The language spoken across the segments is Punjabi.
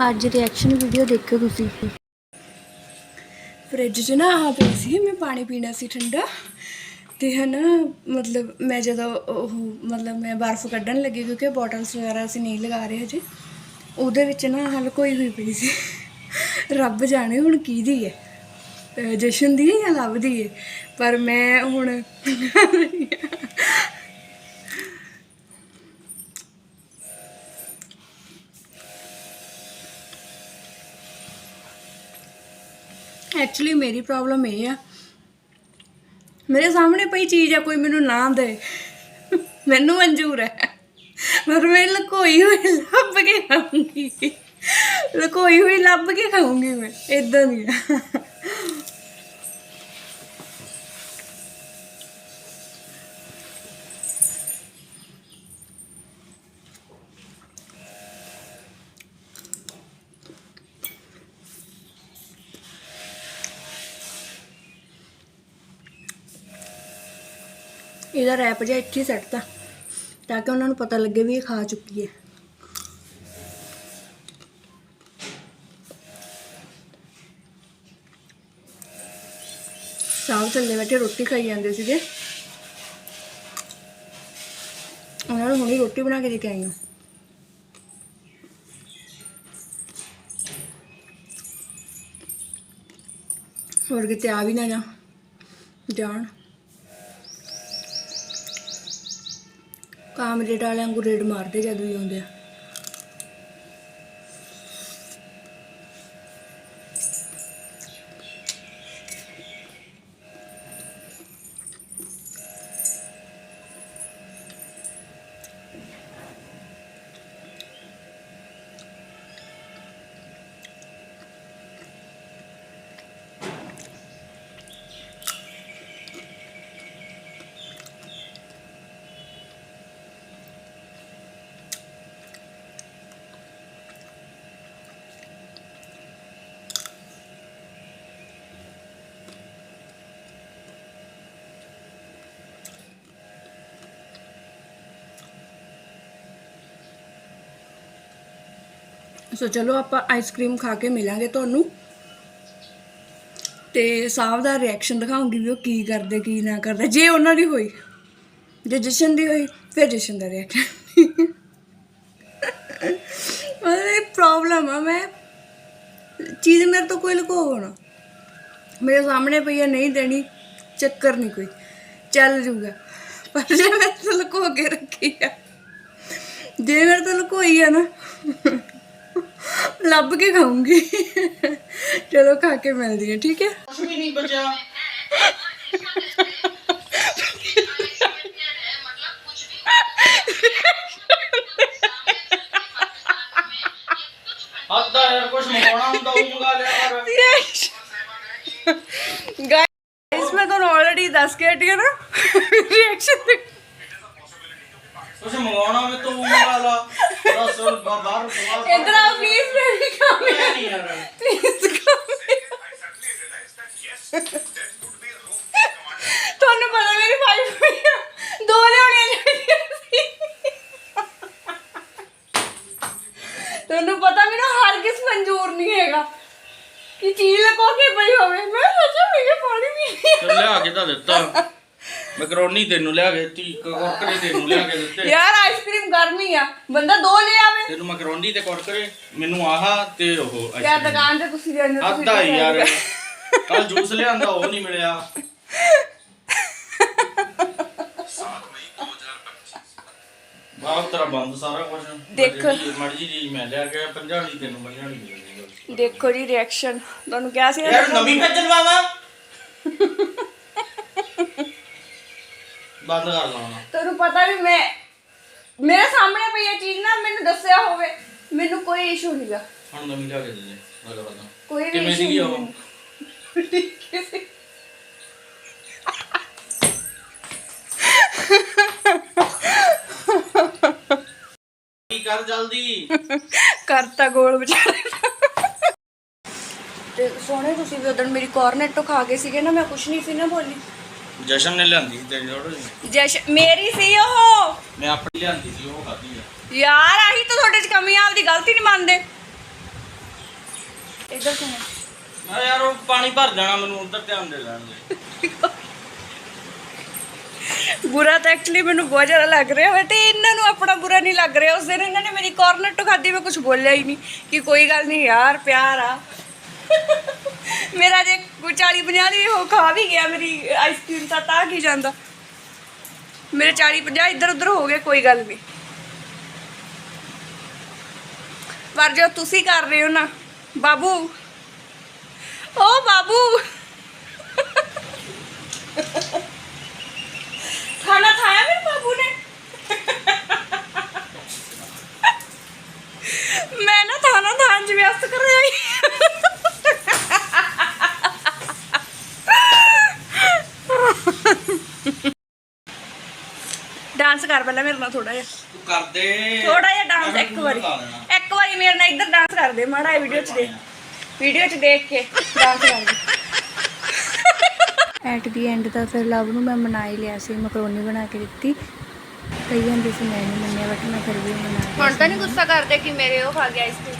ਅੱਜ ਰਿਐਕਸ਼ਨ ਵੀਡੀਓ ਦੇਖਿਓ ਤੁਸੀਂ। ਫ੍ਰਿਜ 'ਚ ਨਾ ਆ ਪਈ ਸੀ, ਮੈਂ ਪਾਣੀ ਪੀਣਾ ਸੀ ਠੰਡਾ। ਤੇ ਹਨਾ, ਮਤਲਬ ਮੈਂ ਜਦੋਂ ਉਹ, ਮਤਲਬ ਮੈਂ ਬਰਫ਼ ਕੱਢਣ ਲੱਗੀ ਕਿਉਂਕਿ ਬੋਟਲਸ ਵਗੈਰਾ ਅਸੀਂ ਨਹੀਂ ਲਗਾ ਰਹੇ ਹਜੇ। ਉਹਦੇ ਵਿੱਚ ਨਾ ਹਲਕੋਈ ਹੋਈ ਪਈ ਸੀ। ਰੱਬ ਜਾਣੇ ਹੁਣ ਕਿਹਦੀ ਹੈ ਜਸ਼ਨ ਦੀ ਹੈ ਜਾਂ ਲਵ ਦੀ ਹੈ ਪਰ ਮੈਂ ਹੁਣ ਐਕਚੁਅਲੀ ਮੇਰੀ ਪ੍ਰੋਬਲਮ ਇਹ ਆ। ਮੇਰੇ ਸਾਹਮਣੇ ਪਈ ਚੀਜ਼ ਆ, ਕੋਈ ਮੈਨੂੰ ਨਾ ਦੇ। ਮੈਨੂੰ ਮਨਜ਼ੂਰ ਹੈ। ਪਰ ਮੈਂ ਲਕੋਈ ਹੋਈ ਲੱਭ ਕੇ ਖਾਊਂਗੀ। ਲਕੋਈ ਹੋਈ ਲੱਭ ਕੇ ਖਾਊਂਗੀ ਮੈਂ। ਇਦਾਂ ਨਹੀਂ ਆ ਇਹਦਾ ਰੈਪ ਜਿਹਾ ਇੱਥੇ ਹੀ ਸੱਟਤਾ ਤਾਂ ਕਿ ਉਹਨਾਂ ਨੂੰ ਪਤਾ ਲੱਗੇ ਵੀ ਇਹ ਖਾ ਚੁੱਕੀ ਹੈ। ਸਾਹ ਥੱਲੇ ਬੈਠੇ ਰੋਟੀ ਖਾਈ ਜਾਂਦੇ ਸੀਗੇ। ਉਹਨਾਂ ਨੂੰ ਹੁਣੀ ਰੋਟੀ ਬਣਾ ਕੇ ਦੇ ਕੇ ਆਈ ਹਾਂ। ਹੋਰ ਕਿਤੇ ਆ ਵੀ ਨਾ ਜਾਣ। ਕਾਮਰੇਟ ਵਾਲਿਆਂ ਨੂੰ ਰੇਡ ਮਾਰਦੇ ਜਦ ਵੀ ਆਉਂਦੇ ਆ। ਸੋ ਚਲੋ ਆਪਾਂ ਆਈਸਕ੍ਰੀਮ ਖਾ ਕੇ ਮਿਲਾਂਗੇ ਤੁਹਾਨੂੰ। ਤੇ ਸਾਹਿਬ ਦਾ ਰਿਐਕਸ਼ਨ ਦਿਖਾਉਂਗੀ ਵੀ ਉਹ ਕੀ ਕਰਦੇ, ਕੀ ਨਾ ਕਰਦੇ। ਜੇ ਉਹਨਾਂ ਦੀ ਹੋਈ, ਜੇ ਜਸ਼ਨ ਦੀ ਹੋਈ, ਫਿਰ ਜਸ਼ਨ ਦਾ ਰਿਐਕਸ਼ਨ ਮਤਲਬ ਪ੍ਰੋਬਲਮ ਆ, ਮੈਂ ਚੀਜ਼ ਮੇਰੇ ਤੋਂ ਕੋਈ ਲੁਕੋ ਨਾ ਮੇਰੇ ਸਾਹਮਣੇ ਪਈ ਆ, ਨਹੀਂ ਦੇਣੀ, ਚੱਕਰ ਨਹੀਂ ਕੋਈ, ਚੱਲ ਜੂਗਾ। ਪਰ ਜੇ ਮੈਂ ਤੋਂ ਲੁਕੋ ਕੇ ਰੱਖੀ ਆ, ਜੇ ਮੇਰੇ ਤੋਂ ਲੁਕੋਈ ਆ ਨਾ ਲੱਭ ਕੇ ਖਾਊਂਗੀ। ਚਲੋ ਖਾ ਕੇ ਮਿਲਦੀ ਹੈ ਠੀਕ ਹੈ? ਕੁਛ ਵੀ ਨਹੀਂ ਬਚਿਆ। ਹੱਦਾ ਯਾਰ ਕੁਛ ਮੰਗਾਉਣਾ ਹੁੰਦਾ ਉਹ ਮੰਗਾ ਲਿਆ ਕਰ। ਗਾਇਸ ਮੈਂ ਤੁਹਾਨੂੰ ਆਲਰੇਡੀ ਦੱਸ ਕੇ ਹਟੀ ਹਾਂ ਮੈਂ ਤੂੰ ਮੰਗਾ ਲਾ ਦੱਸ ਬਾਹਰ ਬਾਹਰ ਇਧਰ ਆ ਪਲੀਜ਼ ਮੇਰੀ ਕਾਮੇ ਨਹੀਂ ਯਾਰ ਪਲੀਜ਼ ਤੁਹਾਨੂੰ ਪਤਾ ਮੇਰੀ ਵਾਈਫ ਦੋ ਲਿਆਉਣੀਆਂ ਚਾਹੀਦੀਆਂ ਸੀ। ਤੁਹਾਨੂੰ ਪਤਾ ਮੈਨੂੰ ਹਰ ਕਿਸ ਮਨਜ਼ੂਰ ਨਹੀਂ ਹੈਗਾ। ਕਿ ਚੀਜ਼ ਲਕੋ ਕੇ ਪਈ ਹੋਵੇ। ਮੈਂ ਸੋਚਿਆ ਮੇਰੇ ਪਾਣੀ ਵੀ ਤੇ ਲਿਆ ਕੇ ਤਾਂ ਦਿੱਤਾ। ਮੈਕਰੋਨੀ ਤੈਨੂੰ ਲਿਆ ਕੇ ਦਿੱਤੀ ਕੁਰਕਰੇ ਤੈਨੂੰ ਲਿਆ ਕੇ ਦਿੱਤੇ। ਯਾਰ ਆਈਸਕ੍ਰੀਮ ਗਰਮੀ ਆ। ਬੰਦਾ ਦੋ ਲੈ ਆਵੇ। ਤੈਨੂੰ ਮੈਕਰੋਨੀ ਤੇ ਕੁਰਕਰੇ ਮੈਨੂੰ ਆਹ ਤੇ ਉਹ cream। ਦੁਕਾਨ ਤੇ ਤੁਸੀਂ ਜਾਂਦੇ ਹੋ, ਤੁਸੀਂ ਅੱਧਾ ਹੀ ਯਾਰ। ਕੱਲ ਜੂਸ ਲਿਆਂਦਾ ਉਹ ਨਹੀਂ ਮਿਲਿਆ। ਬਾਪ ਤੇਰਾ ਬੰਦ ਸਾਰਾ ਕੁਝ ਦੇਖ। ਮਰਜ਼ੀ ਜੀ ਮੈਂ ਲਿਆ ਕੇ ਪੰਜਾਬੀ ਤੈਨੂੰ ਪੰਜਾਬੀ ਮਿਲੇਗੀ ਦੇਖੋ ਜੀ ਰਿਐਕਸ਼ਨ ਤੁਹਾਨੂੰ ਕਿਹਾ ਸੀ ਨਾ ਯਾਰ ਨਵੀਂ ਭੇਜਣ ਵਾਵਾ ਬੰਦ ਕਰ ਲਾਉਣਾ ਤੁਹਾਨੂੰ ਪਤਾ ਵੀ ਮੈਂ ਮੇਰੇ ਸਾਹਮਣੇ ਪਈ ਇਹ ਚੀਜ਼ ਨਾ ਮੈਨੂੰ ਦੱਸਿਆ ਹੋਵੇ ਮੈਨੂੰ ਕੋਈ ਇਸ਼ੂ ਨਹੀਂਗਾ ਹੁਣ ਨਵੀਂ ਲਿਆ ਕੇ ਦੇ ਦੇ ਗੱਲ ਬਤਾ ਕੋਈ ਵੀ ਕਿਵੇਂ ਸੀਗੀ ਉਹ। ਕੀ ਕਰ ਜਲਦੀ? ਕਰਤਾ ਗੋਲ ਵਿਚਾਰੇ ਤੇ ਸੋਹਣੇ ਤੁਸੀਂ ਵੀ ਉਦੋਂ ਮੇਰੀ ਕੋਰਨੇਟੋ ਖਾ ਗਏ ਸੀਗੇ ਨਾ ਮੈਂ ਕੁਛ ਨਹੀਂ ਸੀ ਨਾ ਬੋਲੀ। ਜਸ਼ਨ ਨੇ ਲਿਆਂਦੀ ਸੀ ਤੇਰੀ ਜਿਹੀ। ਜੈਸ਼ ਮੇਰੀ ਸੀ ਉਹ? ਮੈਂ ਆਪਣੀ ਲਿਆਂਦੀ ਸੀ ਉਹ ਖਾਧੀ ਆ। ਯਾਰ ਆਹੀ ਤਾਂ ਤੁਹਾਡੇ ਚ ਕਮੀ ਆ ਆਪਦੀ ਗਲਤੀ ਨਹੀਂ ਮੰਨਦੇ। ਇੱਧਰ ਸੁਣੋ। ਮੈਂ ਯਾਰ ਉਹ ਪਾਣੀ ਭਰ ਜਾਣਾ ਮੈਨੂੰ ਉਧਰ ਧਿਆਨ ਦੇ ਲੈਣ ਦੇ। ਬੁਰਾ ਤਾਂ ਐਕਚੁਅਲੀ ਮੈਨੂੰ ਬਹੁਤ ਜ਼ਿਆਦਾ ਲੱਗ ਰਿਹਾ ਤੇ ਇਹਨਾਂ ਨੂੰ ਆਪਣਾ ਬੁਰਾ ਨਹੀਂ ਲੱਗ ਰਿਹਾ। ਉਸ ਦਿਨ ਇਹਨਾਂ ਨੇ ਮੇਰੀ ਕਾਰਨਟ ਖਾਦੀ ਮੈਂ ਕੁਝ ਬੋਲਿਆ ਹੀ ਨਹੀਂ ਕਿ ਕੋਈ ਗੱਲ ਨਹੀਂ ਯਾਰ ਪਿਆਰ ਆ। ਮੇਰਾ ਜੇ ਕੋਈ 40 50 ਦੀ ਉਹ ਖਾ ਵੀ ਗਿਆ ਮੇਰੀ ਆਈਸਕ੍ਰੀਮ ਤਾਂ ਤਾਂ ਕੀ ਜਾਂਦਾ ਮੇਰੇ 40 50 ਇੱਧਰ ਉੱਧਰ ਹੋ ਗਏ ਕੋਈ ਗੱਲ ਨਹੀਂ ਪਰ ਜੋ ਤੁਸੀਂ ਕਰ ਰਹੇ ਹੋ ਨਾ ਬਾਬੂ ਓ ਬਾਬੂ ਖਾਣਾ ਖਾਇਆ ਮੇਰੇ ਬਾਬੂ ਨੇ ਮੈਂ ਨਾ ਖਾਣਾ ਖਾਣ ਚ ਵਿਅਸਤ ਕਰ ਰਹੀ ਡਾਂਸ ਕਰ ਪਹਿਲਾਂ ਮੇਰੇ ਨਾਲ ਥੋੜਾ ਜਿਹਾ। ਤੂੰ ਕਰ ਦੇ ਥੋੜਾ ਜਿਹਾ ਡਾਂਸ ਮੈਂ ਇੱਕ ਵਾਰੀ। ਇੱਕ ਵਾਰੀ ਮੇਰੇ ਨਾਲ ਇੱਧਰ ਡਾਂਸ ਕਰ ਦੇ ਮਾੜਾ ਵੀਡੀਓ ਚ ਦੇਖ। ਵੀਡੀਓ ਚ ਦੇਖ ਕੇ ਡਾਂਸ ਕਰ ਦੇ ਐਟ ਦੀ ਐਂਡ ਤਾਂ ਫਿਰ ਲਵ ਨੂੰ ਮੈਂ ਮਨਾ ਹੀ ਲਿਆ ਸੀ ਮਕਰੋਨੀ ਬਣਾ ਕੇ ਦਿੱਤੀ। ਕਈ ਜਾਂਦੇ ਸੀ ਮੈਂ ਨਹੀਂ ਮੰਨਿਆ ਬਟ ਮੈਂ ਫਿਰ ਵੀ ਮਨਾ ਲਿਆ ਹੁਣ ਤਾਂ ਨਹੀਂ ਗੁੱਸਾ ਕਰਦੇ ਕਿ ਮੇਰੇ ਉਹ ਖਾ ਗਿਆ ਆਈਸਕ੍ਰੀਮ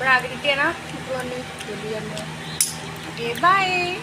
ਬਣਾ ਕੇ ਦਿੱਤੀ ਹੈ ਨਾ ਮਕਰੋਨੀ ਬੋਲੀ ਜਾਂਦੇ ਓਕੇ ਬਾਏ